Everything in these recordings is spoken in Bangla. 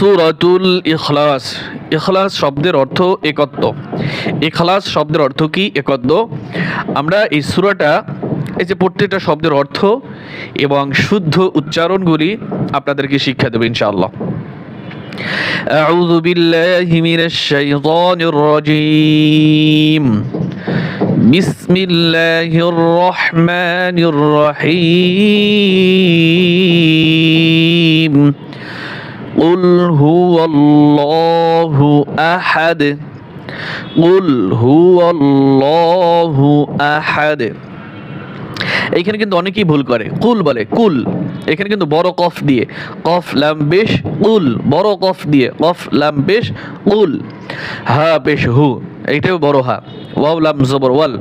সুরাতুল ইখলাস ইখলাস শব্দের অর্থ একত্ব ইখলাস শব্দের অর্থ কি একত্ব আমরা এই সুরাটা এই যে প্রত্যেকটা শব্দের অর্থ এবং শুদ্ধ উচ্চারণগুলি আপনাদেরকে শিক্ষা দেবে ইনশাআল্লাহ أعوذ بالله من الشيطان الرجيم بسم الله الرحمن الرحيم قل هو الله أحد قل هو الله أحد এইখানে কিন্তু অনেকেই ভুল করে কুল বলে কুল এখানে কিন্তু বড় কফ দিয়ে কফ লাম বেশ কুল বড় কফ দিয়ে কফ লাম বেশ কুল হা বেশ হু এইটাও বড় হা ওয়াও লাম জবর ওয়াল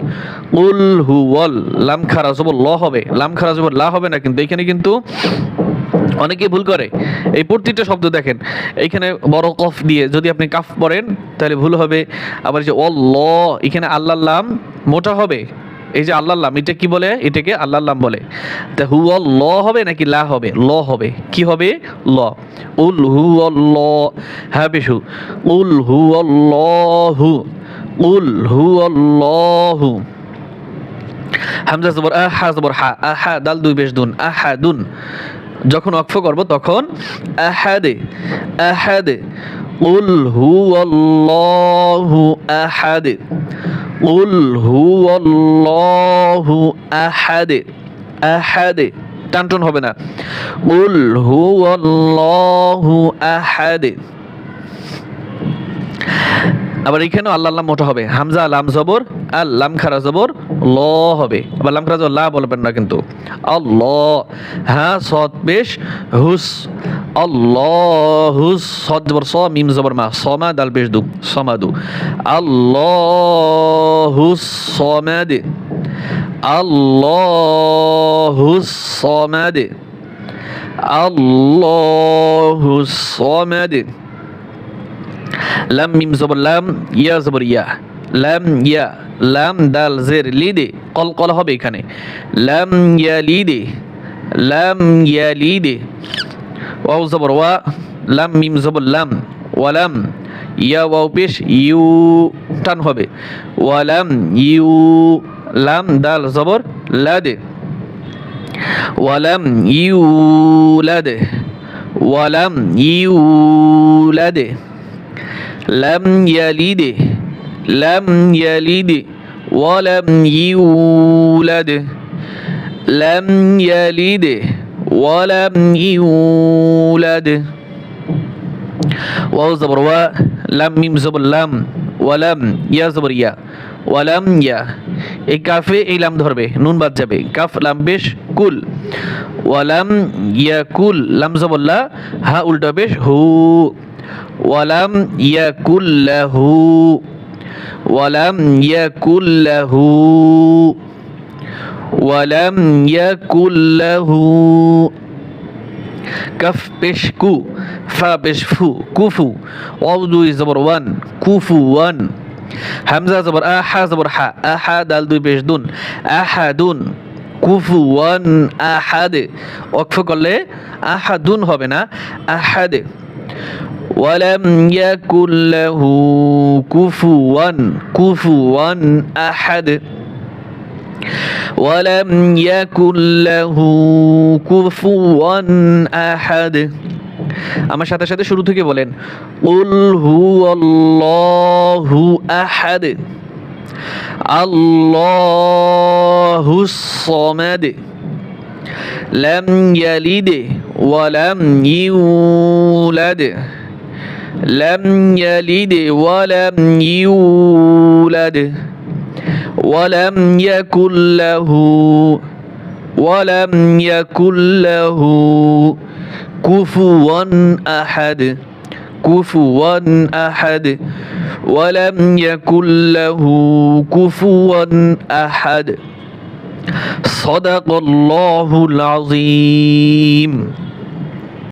কুল হু ওয়াল লাম খারা জবর ল হবে লাম খারা জবর লা হবে না কিন্তু এখানে কিন্তু অনেকে ভুল করে। এই প্রত্যেকটা শব্দ দেখেন, এইখানে বড় কফ দিয়ে যদি আপনি কাফ পড়েন, তাহলে ভুল হবে। আবার যে অল এখানে আল্লাহ লাম মোটা হবে। এই যে আল্লাহ লাম এটা কি বলে? এটাকে আল্লাহ লাম বলে। তা হু ল হবে নাকি লা হবে? ল হবে। কি হবে? ল। উল হু ল হ্যাঁ বেশু উল হু হু উল হু হু হামজা জবর, আহা জবর, হা, আহা, দাল দুই বেশ দুন আহাদুন যখন অক্ষ করব তখন আহাদে আহাদে, উল হু আল্লাহু আহাদে, উল হু আল্লাহু আহাদে আহাদে, টানটন হবে না, উল হু আল্লাহু আহাদে। আবার এখানেও আল্লাহ আল্লাহ মোটা হবে। হামজা, লাম জবর আল লাম খারা জবর ল হবে। আবার লাম খারা জবর লা বলবেন না কিন্তু। আল্লাহ। হ্যাঁ সৎ বেশ। হুস। আল্লাহ হুস সৎ জবর, স, মিম জবর, মা। সমা দাল বেশ, দু। সমাদু। আল্লাহ হুস সমাদে। আল্লাহ হুস সমাদে। আল্লাহ হুস সমাদে। লাম মিম জবর লাম ইয়া জবর ইয়া লাম ইয়া লাম দাল জের লিদে কল কল হবে এখানে লাম ইয়া লিদে লাম ইয়া লিদে ওয়াও জবর ওয়া লাম মিম জবর লাম ওয়ালাম ইয়া ওয়াও পেশ ইউ টান হবে ওয়ালাম ইউ লাম দাল জবর লাদে ওয়ালাম ইউলাদে ওয়ালাম ইউলাদে لم يلد لم يلد ولم يولد لم يلد ولم يولد واو زبر و لم ميم زبر لم ولم يا زبر يا ওয়ালাম ইয়া এই কাফে এই লাম ধরবে নুন বাদ যাবে কাফ লাম বেশ কুল ওয়ালাম ইয়া কুল লাম জবল্লা হা উল্টা বেশ হু ওয়ালাম ইয়াকুল্লাহু ওয়ালাম ইয়াকুল্লাহু ওয়ালাম ইয়াকুল্লাহু। কফ পেশ কু ফা পেশ ফু কুফু, অবদু জবর ওয়ান, কুফু ওয়ান। হামজা জবর আহা জবর হা আহা দাল দুই পেশ দুন আহাদুন কুফু ওয়ান আহাদ অক্ষ করলে আহাদুন হবে না আহাদে ولم يكن له كفوا كفوا أحد ولم يكن له كفوا أحد আমার সাথে সাথে শুরু থেকে বলেন উল হু আল্লাহু আহাদ আল্লাহু সামাদ লাম ইয়ালিদ ওয়া লাম ইউলাদ لم يلد ولم يولد ولم يكن له ولم يكن له كفوا أحد كفوا أحد ولم يكن له كفوا أحد صدق الله العظيم